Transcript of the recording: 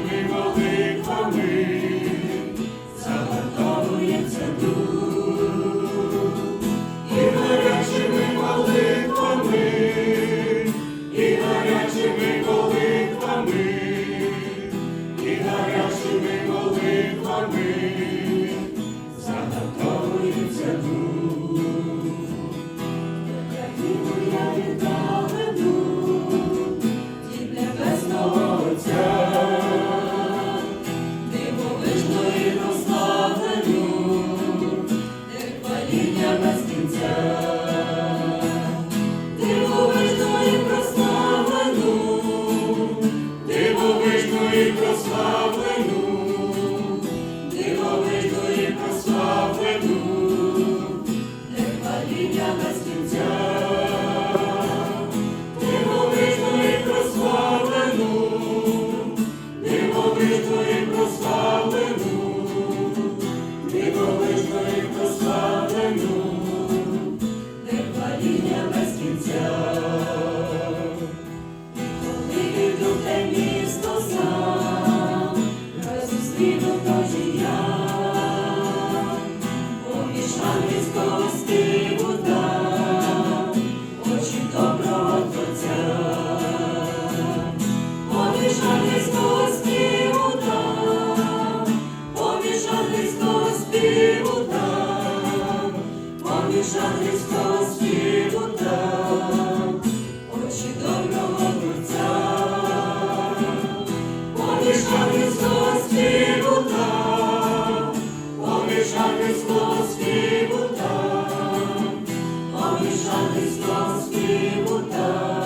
we will. Славлену, ти мовиш і прославлену. Пішов Христос світу там, очі доброго Отця, помішав Христос світу там, помішав Христос там, помішав Христос там.